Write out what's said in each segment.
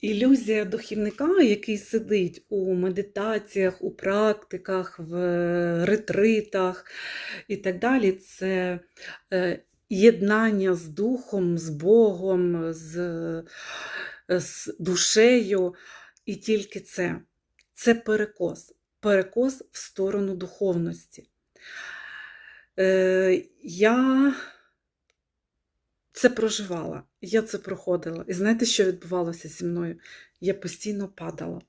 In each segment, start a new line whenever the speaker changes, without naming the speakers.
Ілюзія духівника, який сидить у медитаціях, у практиках, в ретритах і так далі, це е, єднання з духом, з Богом, з, з душею. І тільки це. Це перекос. Перекос в сторону духовності. Е, я це проживала, я це проходила. І знаєте, що відбувалося зі мною? Я постійно падала.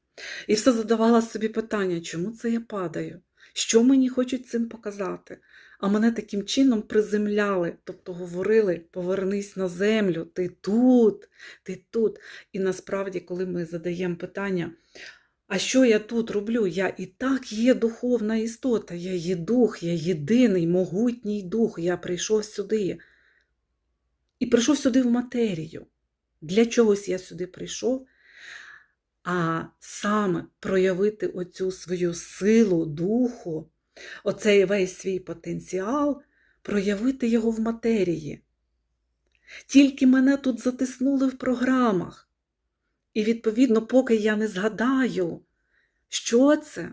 І все задавала собі питання, чому це я падаю? Що мені хочуть цим показати? А мене таким чином приземляли, тобто говорили: повернись на землю, ти тут, ти тут. І насправді, коли ми задаємо питання, а що я тут роблю? Я і так є духовна істота, я є дух, я єдиний, могутній дух, я прийшов сюди. І прийшов сюди в матерію. Для чогось я сюди прийшов, а саме проявити оцю свою силу духу, оцей весь свій потенціал, проявити його в матерії. Тільки мене тут затиснули в програмах. І, відповідно, поки я не згадаю, що це,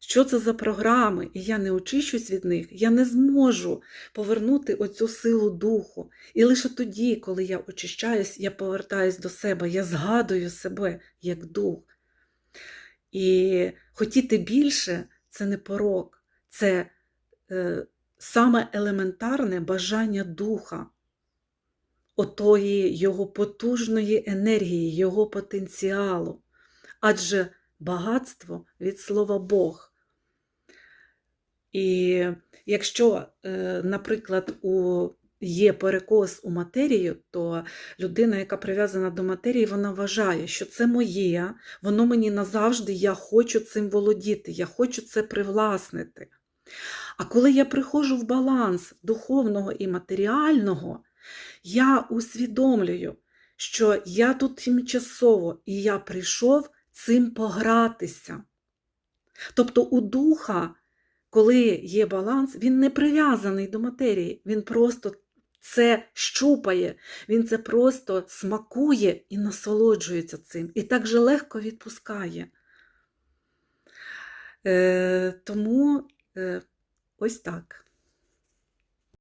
що це за програми, і я не очищусь від них, я не зможу повернути оцю силу духу. І лише тоді, коли я очищаюсь, я повертаюсь до себе, я згадую себе як дух. І хотіти більше це не порок, це е, саме елементарне бажання духа, отої його потужної енергії, його потенціалу. Адже багатство від слова Бог. І якщо, е, наприклад, у є перекос у матерію, то людина, яка прив'язана до матерії, вона вважає, що це моє, воно мені назавжди, я хочу цим володіти, я хочу це привласнити. А коли я приходжу в баланс духовного і матеріального, я усвідомлюю, що я тут тимчасово і я прийшов цим погратися. Тобто у духа, коли є баланс, він не прив'язаний до матерії, він просто це щупає, він це просто смакує і насолоджується цим. І так же легко відпускає. Е, Тому е, ось так.